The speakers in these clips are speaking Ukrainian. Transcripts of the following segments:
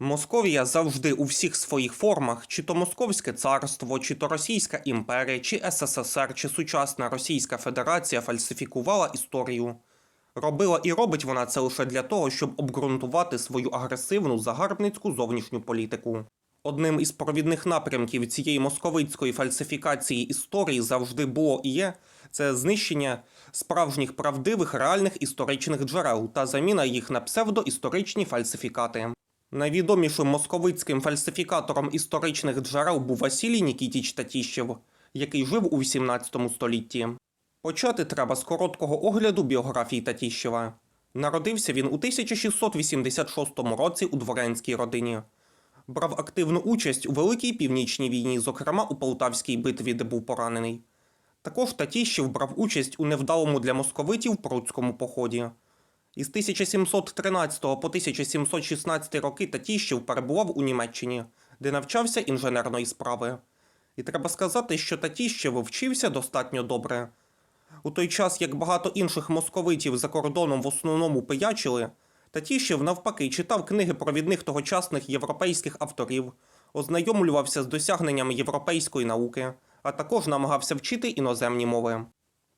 Московія завжди у всіх своїх формах, чи то Московське царство, чи то Російська імперія, чи СССР, чи сучасна Російська Федерація фальсифікувала історію. Робила і робить вона це лише для того, щоб обґрунтувати свою агресивну загарбницьку зовнішню політику. Одним із провідних напрямків цієї московицької фальсифікації історії завжди було і є це знищення справжніх правдивих реальних історичних джерел та заміна їх на псевдоісторичні фальсифікати. Найвідомішим московицьким фальсифікатором історичних джерел був Василій Нікітіч Татіщев, який жив у XVIII столітті. Почати треба з короткого огляду біографії Татіщева. Народився він у 1686 році у дворянській родині. Брав активну участь у Великій Північній війні, зокрема у Полтавській битві, де був поранений. Також Татіщев брав участь у невдалому для московитів пруцькому поході. Із 1713 по 1716 роки Татіщев перебував у Німеччині, де навчався інженерної справи. І треба сказати, що Татіщев вчився достатньо добре. У той час, як багато інших московитів за кордоном в основному пиячили, Татіщев навпаки читав книги провідних тогочасних європейських авторів, ознайомлювався з досягненнями європейської науки, а також намагався вчити іноземні мови.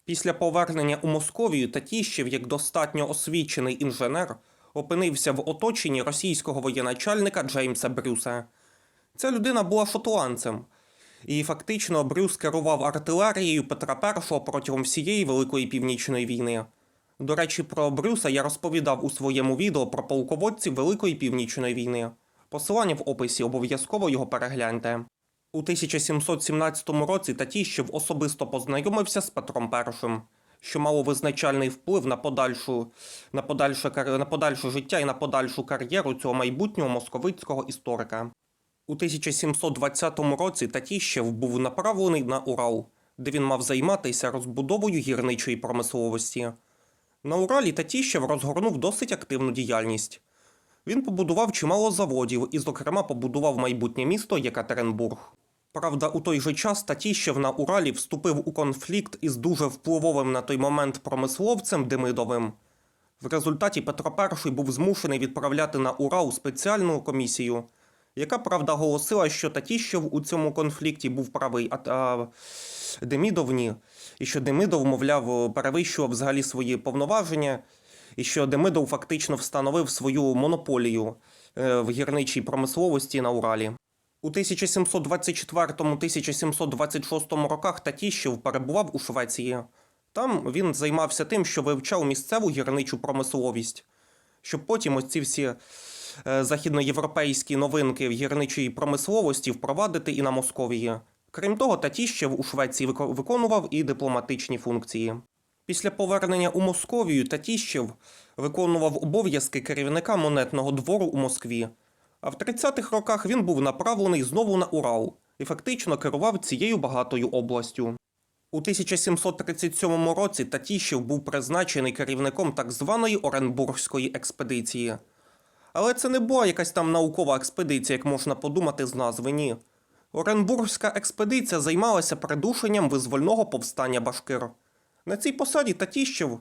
Після повернення у Московію Татіщев, як достатньо освічений інженер, опинився в оточенні російського воєначальника Джеймса Брюса. Ця людина була шотландцем, і фактично Брюс керував артилерією Петра І протягом всієї Великої Північної війни. До речі, про Брюса я розповідав у своєму відео про полководців Великої Північної війни. Посилання в описі обов'язково його перегляньте. У 1717 році Татіщев особисто познайомився з Петром І, що мало визначальний вплив на подальшу, на, подальше, на подальше життя і на подальшу кар'єру цього майбутнього московицького історика. У 1720 році Татіщев був направлений на Урал, де він мав займатися розбудовою гірничої промисловості. На Уралі Татіщев розгорнув досить активну діяльність. Він побудував чимало заводів і, зокрема, побудував майбутнє місто Єкатеринбург. Правда, у той же час Татіщев на Уралі вступив у конфлікт із дуже впливовим на той момент промисловцем Демидовим. В результаті Петро І був змушений відправляти на Урал спеціальну комісію, яка, правда, голосила, що Татіщев у цьому конфлікті був правий, а, а Демідов ні. І що Демидов, мовляв, перевищував взагалі свої повноваження, і що Демидов фактично встановив свою монополію е, в гірничій промисловості на Уралі. У 1724-1726 роках Татіщев перебував у Швеції. Там він займався тим, що вивчав місцеву гірничу промисловість, щоб потім ось ці всі е, західноєвропейські новинки в гірничій промисловості впровадити і на Московії. Крім того, Татіщев у Швеції виконував і дипломатичні функції. Після повернення у Московію Татіщев виконував обов'язки керівника монетного двору у Москві. А в 30-х роках він був направлений знову на Урал і фактично керував цією багатою областю. У 1737 році Татіщев був призначений керівником так званої Оренбургської експедиції. Але це не була якась там наукова експедиція, як можна подумати з назви ні. Оренбургська експедиція займалася придушенням визвольного повстання Башкир. На цій посаді Татіщев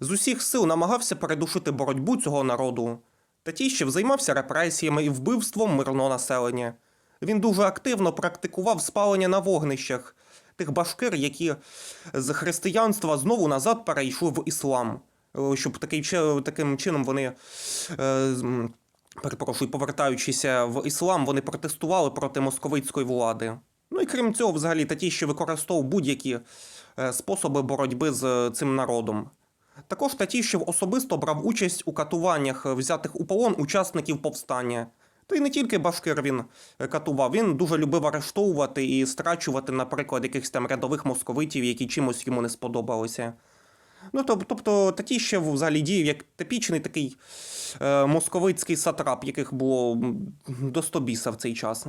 з усіх сил намагався передушити боротьбу цього народу. Татіщев займався репресіями і вбивством мирного населення. Він дуже активно практикував спалення на вогнищах тих башкир, які з християнства знову назад перейшли в іслам, Е, щоб такий, таким чином вони. е, Перепрошую, повертаючися в іслам, вони протестували проти московицької влади. Ну і крім цього, взагалі, Татіщев використовував будь-які е, способи боротьби з цим народом. Також Татіщев особисто брав участь у катуваннях е, взятих у полон учасників повстання. Та й не тільки башкир він е, катував, він дуже любив арештовувати і страчувати, наприклад, якихось там рядових московитів, які чимось йому не сподобалися. Ну, тобто Татіщев взагалі діяв як типічний такий е, московицький сатрап, яких було м, до стобіса в цей час.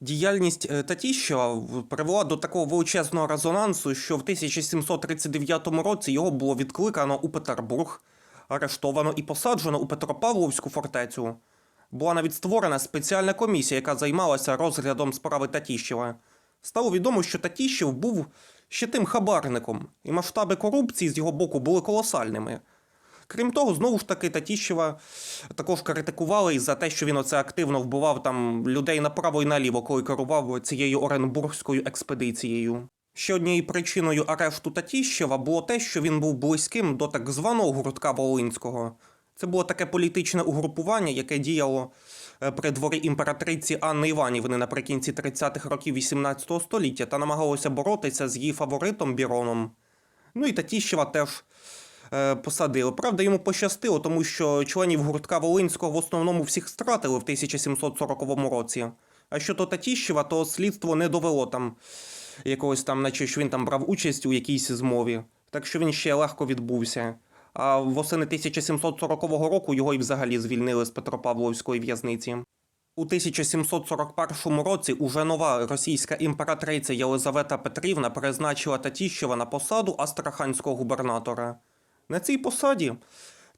Діяльність е, Татіщева привела до такого величезного резонансу, що в 1739 році його було відкликано у Петербург, арештовано і посаджено у Петропавловську фортецю. Була навіть створена спеціальна комісія, яка займалася розглядом справи Татіщева. Стало відомо, що Татіщев був ще тим хабарником, і масштаби корупції з його боку були колосальними. Крім того, знову ж таки, Татіщева також критикували і за те, що він оце активно вбивав там людей направо і наліво, коли керував цією Оренбургською експедицією. Ще однією причиною арешту Татіщева було те, що він був близьким до так званого гуртка Волинського. Це було таке політичне угрупування, яке діяло е, при дворі імператриці Анни Іванівни наприкінці 30-х років 18 століття та намагалося боротися з її фаворитом Біроном. Ну і Татіщева теж посадили. Правда, йому пощастило, тому що членів гуртка Волинського в основному всіх стратили в 1740 році. А щодо Татіщева, то слідство не довело там якогось там, наче що він там брав участь у якійсь змові. Так що він ще легко відбувся. А восени 1740 року його і взагалі звільнили з Петропавловської в'язниці. У 1741 році уже нова російська імператриця Єлизавета Петрівна призначила Татіщева на посаду астраханського губернатора. На цій посаді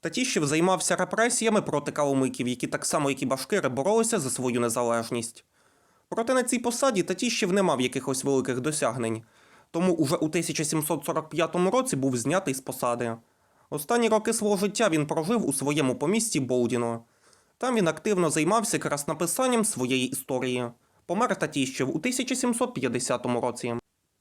Татіщев займався репресіями проти калмиків, які так само, як і башкири, боролися за свою незалежність. Проте на цій посаді Татіщев не мав якихось великих досягнень, тому уже у 1745 році був знятий з посади. Останні роки свого життя він прожив у своєму помісті Болдіно. Там він активно займався якраз написанням своєї історії. Помер Татіщев у 1750 році.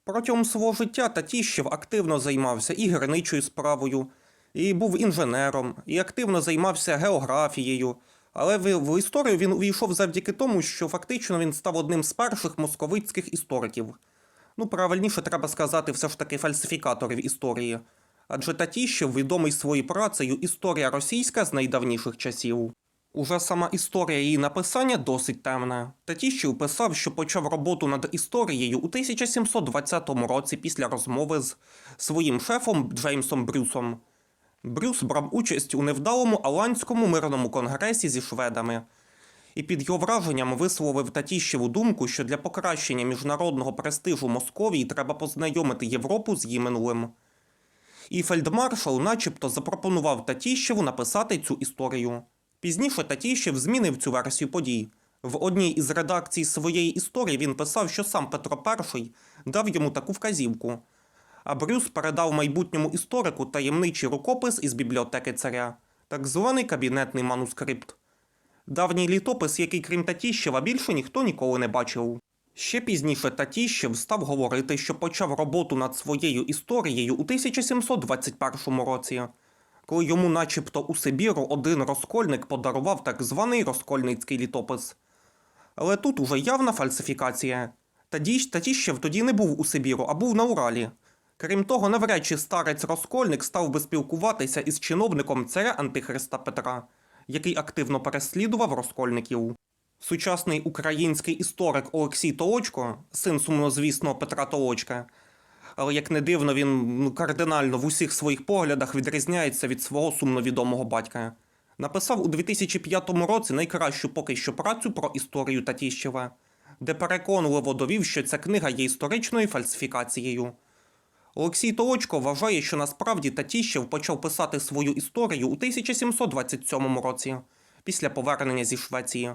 Протягом свого життя Татіщев активно займався і гірничою справою, і був інженером, і активно займався географією. Але в, історію він увійшов завдяки тому, що фактично він став одним з перших московицьких істориків. Ну, правильніше треба сказати, все ж таки фальсифікаторів історії. Адже Татіщев відомий своєю працею Історія російська з найдавніших часів. Уже сама історія її написання досить темна. Татіщев писав, що почав роботу над історією у 1720 році після розмови з своїм шефом Джеймсом Брюсом. Брюс брав участь у невдалому Аланському мирному конгресі зі шведами. І під його враженням висловив Татіщеву думку, що для покращення міжнародного престижу Московії треба познайомити Європу з її минулим. І фельдмаршал начебто запропонував Татіщеву написати цю історію. Пізніше Татіщев змінив цю версію подій. В одній із редакцій своєї історії він писав, що сам Петро І дав йому таку вказівку. А Брюс передав майбутньому історику таємничий рукопис із бібліотеки царя, так званий кабінетний манускрипт. Давній літопис, який крім Татіщева більше ніхто ніколи не бачив. Ще пізніше Татіщев став говорити, що почав роботу над своєю історією у 1721 році, коли йому, начебто, у Сибіру один розкольник подарував так званий розкольницький літопис. Але тут уже явна фальсифікація. Татіщев тоді не був у Сибіру, а був на Уралі. Крім того, навряд чи старець розкольник став би спілкуватися із чиновником царя Антихриста Петра, який активно переслідував розкольників. Сучасний український історик Олексій Толочко, син сумнозвісного Петра Толочка, але як не дивно, він ну, кардинально в усіх своїх поглядах відрізняється від свого сумновідомого батька. Написав у 2005 році найкращу поки що працю про історію Татіщева, де переконливо довів, що ця книга є історичною фальсифікацією. Олексій Толочко вважає, що насправді Татіщев почав писати свою історію у 1727 році, після повернення зі Швеції.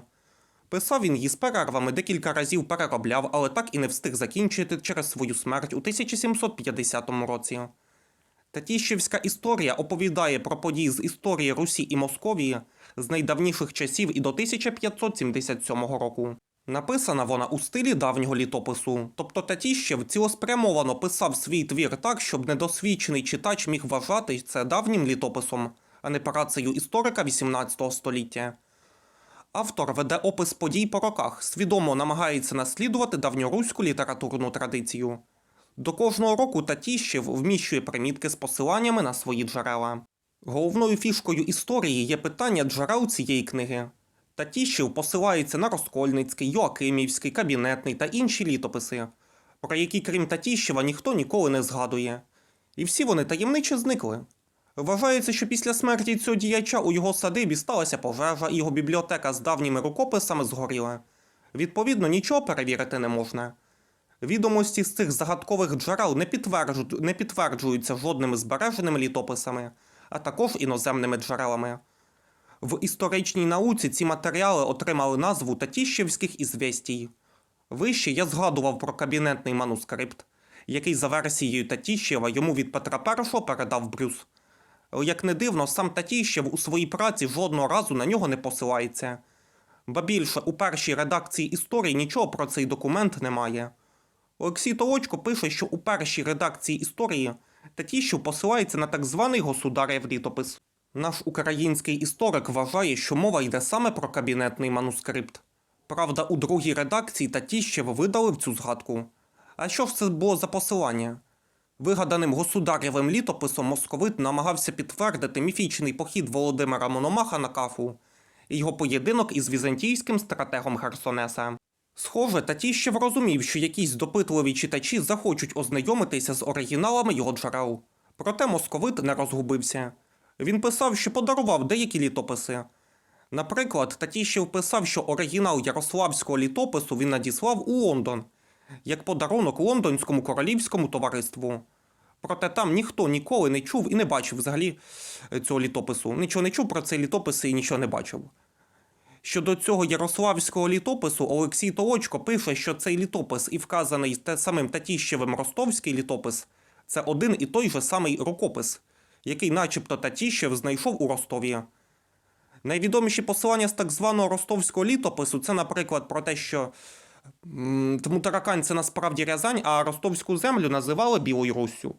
Писав він її з перервами, декілька разів переробляв, але так і не встиг закінчити через свою смерть у 1750 році. Татіщевська історія оповідає про події з історії Русі і Московії з найдавніших часів і до 1577 року. Написана вона у стилі давнього літопису, тобто Татіщев цілеспрямовано писав свій твір так, щоб недосвідчений читач міг вважати це давнім літописом, а не працею історика 18 століття. Автор веде опис подій по роках, свідомо намагається наслідувати давньоруську літературну традицію. До кожного року Татіщев вміщує примітки з посиланнями на свої джерела. Головною фішкою історії є питання джерел цієї книги. Татіщев посилається на Розкольницький, Йоакимівський, кабінетний та інші літописи, про які, крім Татіщева, ніхто ніколи не згадує. І всі вони таємниче зникли. Вважається, що після смерті цього діяча у його садибі сталася пожежа, і його бібліотека з давніми рукописами згоріла. Відповідно, нічого перевірити не можна. Відомості з цих загадкових джерел не, підтверджу... не підтверджуються жодними збереженими літописами, а також іноземними джерелами. В історичній науці ці матеріали отримали назву Татіщевських ізвестій. Вище я згадував про кабінетний манускрипт, який за версією Татіщева йому від Петра І передав Брюс. Як не дивно, сам Татіщев у своїй праці жодного разу на нього не посилається. Ба більше, у першій редакції історії нічого про цей документ немає. Олексій Толочко пише, що у першій редакції історії Татіщев посилається на так званий государєв літопис. Наш український історик вважає, що мова йде саме про кабінетний манускрипт. Правда, у другій редакції Татіщев видалив цю згадку. А що ж це було за посилання? Вигаданим государєвим літописом московит намагався підтвердити міфічний похід Володимира Мономаха на Кафу і його поєдинок із візантійським стратегом Херсонеса. Схоже, Татіщев розумів, що якісь допитливі читачі захочуть ознайомитися з оригіналами його джерел. Проте московит не розгубився. Він писав, що подарував деякі літописи. Наприклад, Татіщев писав, що оригінал Ярославського літопису він надіслав у Лондон як подарунок лондонському королівському товариству. Проте там ніхто ніколи не чув і не бачив взагалі е, цього літопису. Нічого не чув про цей літопис і нічого не бачив. Щодо цього ярославського літопису, Олексій Толочко пише, що цей літопис і вказаний самим Татіщевим ростовський літопис це один і той же самий рукопис, який, начебто, Татіщев знайшов у Ростові. Найвідоміші посилання з так званого ростовського літопису це, наприклад, про те, що тому таракань це насправді Рязань, а ростовську землю називали Білою Руссю.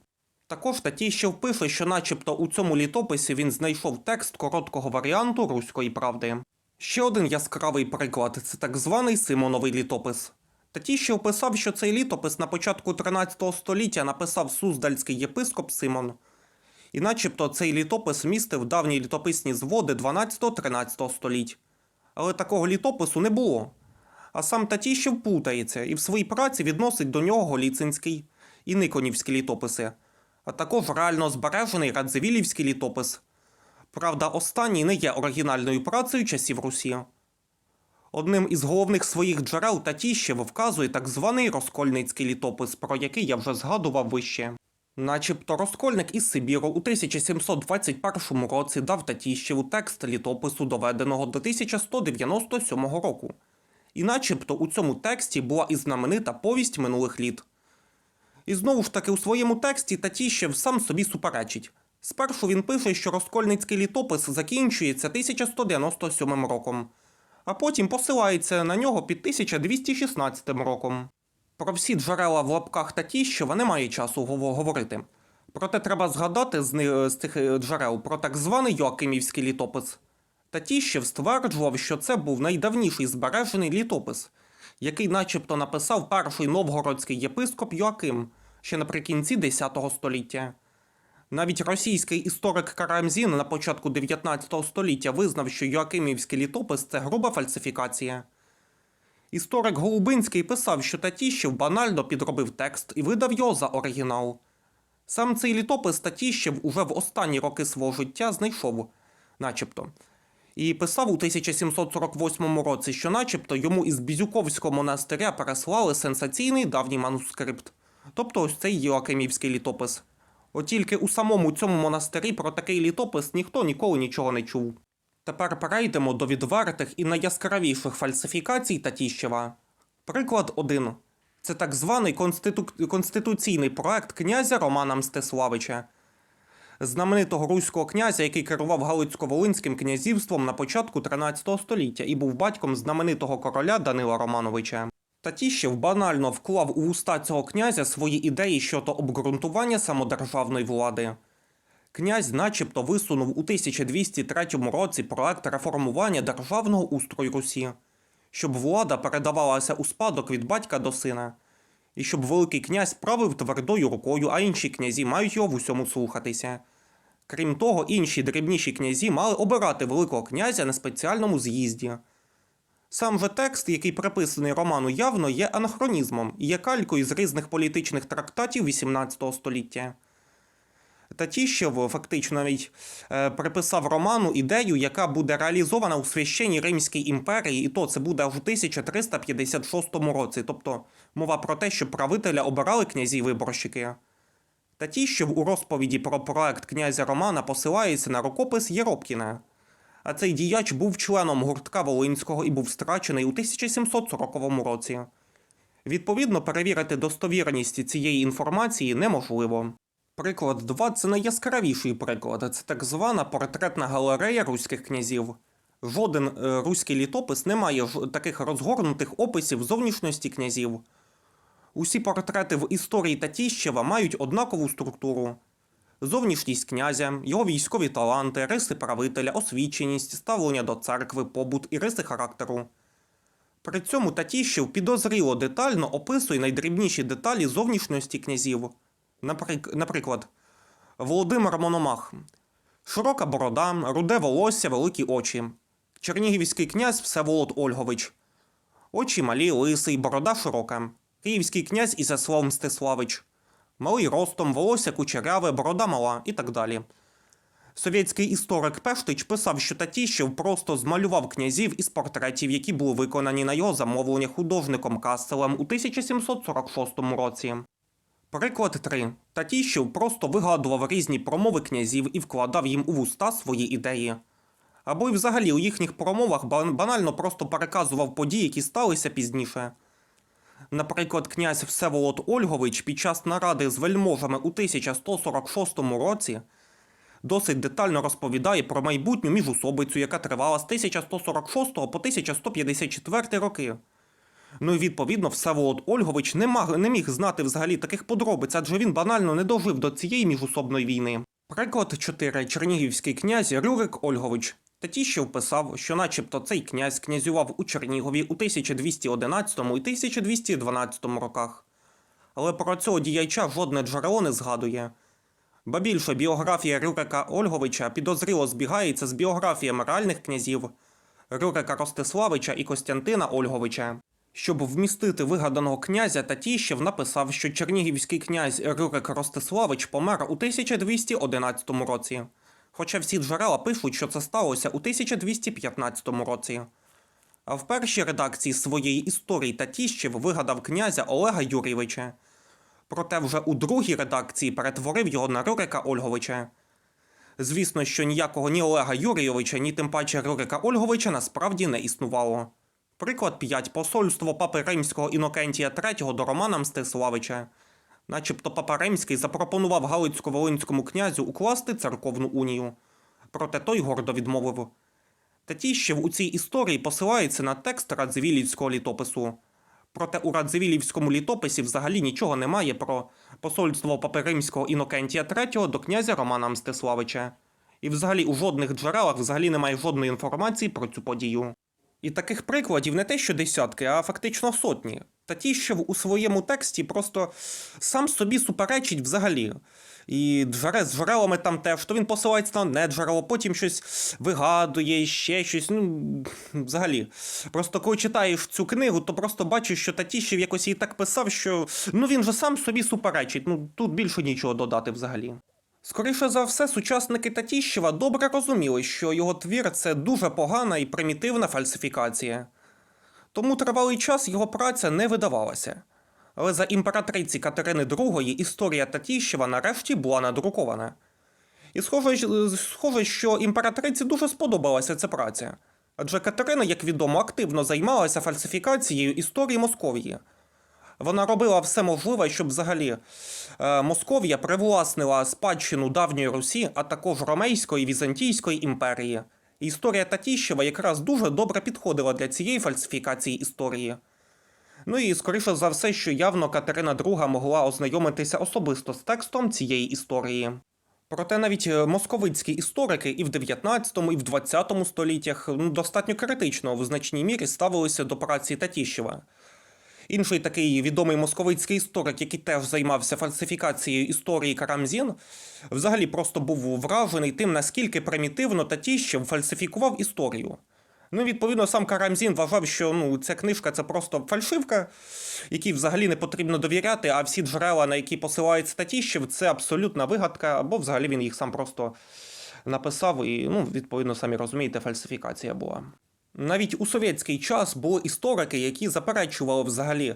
Також Татіщев пише, що начебто у цьому літописі він знайшов текст короткого варіанту руської правди. Ще один яскравий приклад це так званий Симоновий літопис. Татіщев писав, що цей літопис на початку 13 століття написав суздальський єпископ Симон. І начебто цей літопис містив давні літописні зводи 12-13 століть. Але такого літопису не було. А сам Татіщев путається і в своїй праці відносить до нього Голіцинський і Никонівські літописи, а також реально збережений Радзивілівський літопис. Правда, останній не є оригінальною працею часів Русі. Одним із головних своїх джерел Татіщев вказує так званий Розкольницький літопис, про який я вже згадував вище. Начебто Розкольник із Сибіру у 1721 році дав Татіщеву текст літопису, доведеного до 1197 року. І начебто у цьому тексті була і знаменита повість минулих літ. І знову ж таки у своєму тексті Татіщев сам собі суперечить. Спершу він пише, що Розкольницький літопис закінчується 1197 роком, а потім посилається на нього під 1216 роком. Про всі джерела в лапках Татіщева немає часу говорити. Проте треба згадати з, цих е, джерел про так званий Йоакимівський літопис. Татіщев стверджував, що це був найдавніший збережений літопис, який начебто написав перший новгородський єпископ Йоаким ще наприкінці X століття. Навіть російський історик Карамзін на початку 19 століття визнав, що Йоакимівський літопис це груба фальсифікація. Історик Голубинський писав, що Татіщев банально підробив текст і видав його за оригінал. Сам цей літопис Татіщев уже в останні роки свого життя знайшов, начебто, і писав у 1748 році, що начебто йому із Бізюковського монастиря переслали сенсаційний давній манускрипт, тобто ось цей Йоакимівський літопис. От тільки у самому цьому монастирі про такий літопис ніхто ніколи нічого не чув. Тепер перейдемо до відвертих і найяскравіших фальсифікацій Татіщева. Приклад 1. Це так званий конститу... конституційний проект князя Романа Мстиславича, знаменитого руського князя, який керував Галицько-Волинським князівством на початку 13 століття і був батьком знаменитого короля Данила Романовича. Татіщев банально вклав у уста цього князя свої ідеї щодо обґрунтування самодержавної влади. Князь начебто висунув у 1203 році проект реформування державного устрою Русі, щоб влада передавалася у спадок від батька до сина, і щоб Великий князь правив твердою рукою, а інші князі мають його в усьому слухатися. Крім того, інші дрібніші князі мали обирати Великого князя на спеціальному з'їзді. Сам же текст, який приписаний роману явно, є анахронізмом і є калькою з різних політичних трактатів XVIII століття. Татіщев фактично навіть е, приписав роману ідею, яка буде реалізована у священній Римській імперії, і то це буде аж у 1356 році. Тобто мова про те, що правителя обирали князі-виборщики. Татіщев у розповіді про проект князя Романа посилається на рукопис Єропкіна. А цей діяч був членом гуртка Волинського і був страчений у 1740 році. Відповідно, перевірити достовірність цієї інформації неможливо. Приклад 2 це найяскравіший приклад. Це так звана портретна галерея руських князів. Жоден е, руський літопис не має таких розгорнутих описів зовнішності князів. Усі портрети в історії Татіщева мають однакову структуру: зовнішність князя, його військові таланти, риси правителя, освіченість, ставлення до церкви, побут і риси характеру. При цьому Татіщев підозріло детально описує найдрібніші деталі зовнішності князів. Наприк... Наприклад, Володимир Мономах. Широка борода, руде волосся, великі очі. Чернігівський князь Всеволод Ольгович. Очі малі, лисий, борода широка. Київський князь Ізяслав Мстиславич. Малий ростом, волосся кучеряве, борода мала і так далі. Совєтський історик Пештич писав, що Татіщев просто змалював князів із портретів, які були виконані на його замовлення художником Касселем у 1746 році. Приклад 3. Татіщев просто вигадував різні промови князів і вкладав їм у вуста свої ідеї. Або й взагалі у їхніх промовах банально просто переказував події, які сталися пізніше. Наприклад, князь Всеволод Ольгович під час наради з вельможами у 1146 році досить детально розповідає про майбутню міжусобицю, яка тривала з 1146 по 1154 роки. Ну і відповідно, Всеволод Ольгович не, маг, не міг знати взагалі таких подробиць, адже він банально не дожив до цієї міжусобної війни. Приклад 4. Чернігівський князь Рюрик Ольгович. Татіщев писав, що начебто цей князь князював у Чернігові у 1211 і 1212 роках. Але про цього діяча жодне джерело не згадує. Ба більше біографія Рюрика Ольговича підозріло збігається з біографіями реальних князів Рюрика Ростиславича і Костянтина Ольговича. Щоб вмістити вигаданого князя, Татіщев написав, що чернігівський князь Рюрик Ростиславич помер у 1211 році. Хоча всі джерела пишуть, що це сталося у 1215 році. А в першій редакції своєї історії Татіщев вигадав князя Олега Юрійовича. Проте вже у другій редакції перетворив його на Рюрика Ольговича. Звісно, що ніякого ні Олега Юрійовича, ні тим паче Рюрика Ольговича насправді не існувало. Приклад 5. Посольство папи Римського Інокентія III до Романа Мстиславича. Начебто папа Римський запропонував Галицько-Волинському князю укласти церковну унію. Проте той гордо відмовив. Татіщев у цій історії посилається на текст Радзивілівського літопису. Проте у Радзивілівському літописі взагалі нічого немає про посольство папи Римського Інокентія III до князя Романа Мстиславича. І взагалі у жодних джерелах взагалі немає жодної інформації про цю подію. І таких прикладів не те, що десятки, а фактично сотні. Татіщев у своєму тексті просто сам собі суперечить взагалі. І джере з джерелами там теж, то він посилається на одне джерело, потім щось вигадує, ще щось. Ну, взагалі. Просто коли читаєш цю книгу, то просто бачиш, що Татіщев якось її так писав, що ну він же сам собі суперечить. Ну тут більше нічого додати взагалі. Скоріше за все, сучасники Татіщева добре розуміли, що його твір це дуже погана і примітивна фальсифікація. Тому тривалий час його праця не видавалася. Але за імператриці Катерини II історія Татіщева нарешті була надрукована. І схоже, схоже, що імператриці дуже сподобалася ця праця. Адже Катерина, як відомо, активно займалася фальсифікацією історії Московії. Вона робила все можливе, щоб взагалі е, Московія привласнила спадщину давньої Русі, а також Ромейської Візантійської імперії. Історія Татіщева якраз дуже добре підходила для цієї фальсифікації історії. Ну і скоріше за все, що явно Катерина II могла ознайомитися особисто з текстом цієї історії. Проте навіть е, московицькі історики і в 19 і в 20 століттях ну, достатньо критично в значній мірі ставилися до праці Татіщева. Інший такий відомий московицький історик, який теж займався фальсифікацією історії Карамзін, взагалі просто був вражений тим, наскільки примітивно Татіщев фальсифікував історію. Ну, відповідно, сам Карамзін вважав, що ну, ця книжка це просто фальшивка, якій взагалі не потрібно довіряти, а всі джерела, на які посилається Татіщев, це абсолютна вигадка, або взагалі він їх сам просто написав, і, ну, відповідно, самі розумієте, фальсифікація була. Навіть у совєтський час були історики, які заперечували взагалі е,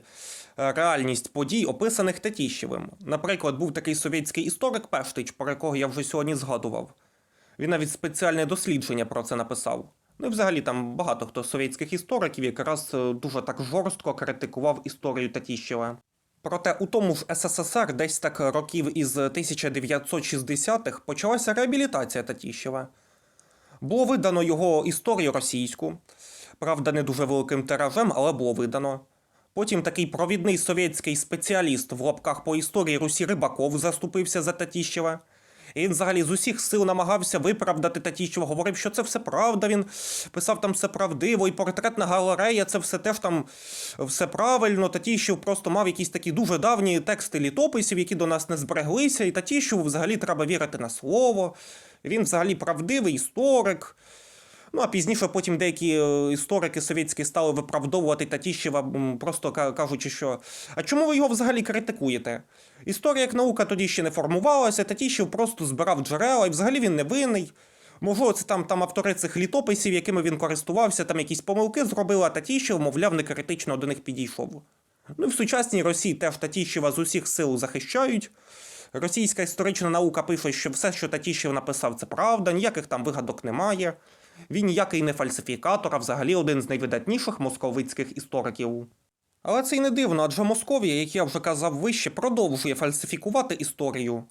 реальність подій, описаних Татіщевим. Наприклад, був такий совєтський історик Пештич, про якого я вже сьогодні згадував. Він навіть спеціальне дослідження про це написав. Ну і взагалі там багато хто з совєтських істориків якраз е, дуже так жорстко критикував історію Татіщева. Проте у тому ж СССР десь так років із 1960-х почалася реабілітація Татіщева. Було видано його історію російську, правда, не дуже великим тиражем, але було видано. Потім такий провідний совєтський спеціаліст в лапках по історії Русі Рибаков заступився за Татіщева. І він взагалі з усіх сил намагався виправдати Татіщева, говорив, що це все правда. Він писав там все правдиво, і портретна галерея, це все теж там все правильно. Татіщев просто мав якісь такі дуже давні тексти літописів, які до нас не збереглися. І Татіщеву взагалі треба вірити на слово. Він взагалі правдивий історик. Ну а пізніше потім деякі е, історики совєтські стали виправдовувати Татіщева, просто кажучи, що а чому ви його взагалі критикуєте? Історія як наука тоді ще не формувалася, Татіщев просто збирав джерела, і взагалі він не винний. Можливо, це там, там автори цих літописів, якими він користувався, там якісь помилки зробили, а Татіщев, мовляв, не критично до них підійшов. Ну і в сучасній Росії теж Татіщева з усіх сил захищають. Російська історична наука пише, що все, що Татіщев написав, це правда, ніяких там вигадок немає. Він ніякий не фальсифікатор, а взагалі один з найвидатніших московицьких істориків. Але це й не дивно, адже Московія, як я вже казав вище, продовжує фальсифікувати історію.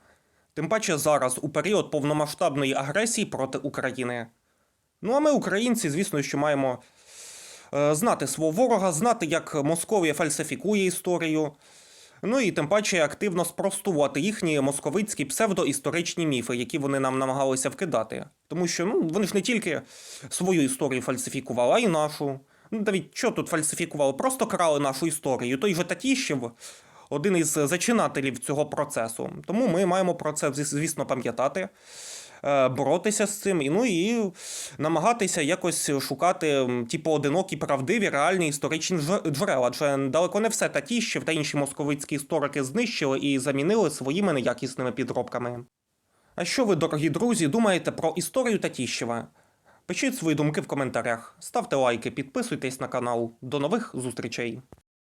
Тим паче зараз, у період повномасштабної агресії проти України. Ну а ми, українці, звісно, що маємо е, знати свого ворога, знати, як Московія фальсифікує історію. Ну і тим паче активно спростувати їхні московицькі псевдоісторичні міфи, які вони нам намагалися вкидати. Тому що ну, вони ж не тільки свою історію фальсифікували, а й нашу. Ну, навіть що тут фальсифікували? Просто крали нашу історію. Той же Татіщев один із зачинателів цього процесу. Тому ми маємо про це, звісно, пам'ятати. Е, Боротися з цим і ну і намагатися якось шукати ті поодинокі правдиві реальні історичні джерела. Адже далеко не все Татіщев та інші московицькі історики знищили і замінили своїми неякісними підробками. А що ви, дорогі друзі, думаєте про історію Татіщева? Пишіть свої думки в коментарях, ставте лайки, підписуйтесь на канал. До нових зустрічей!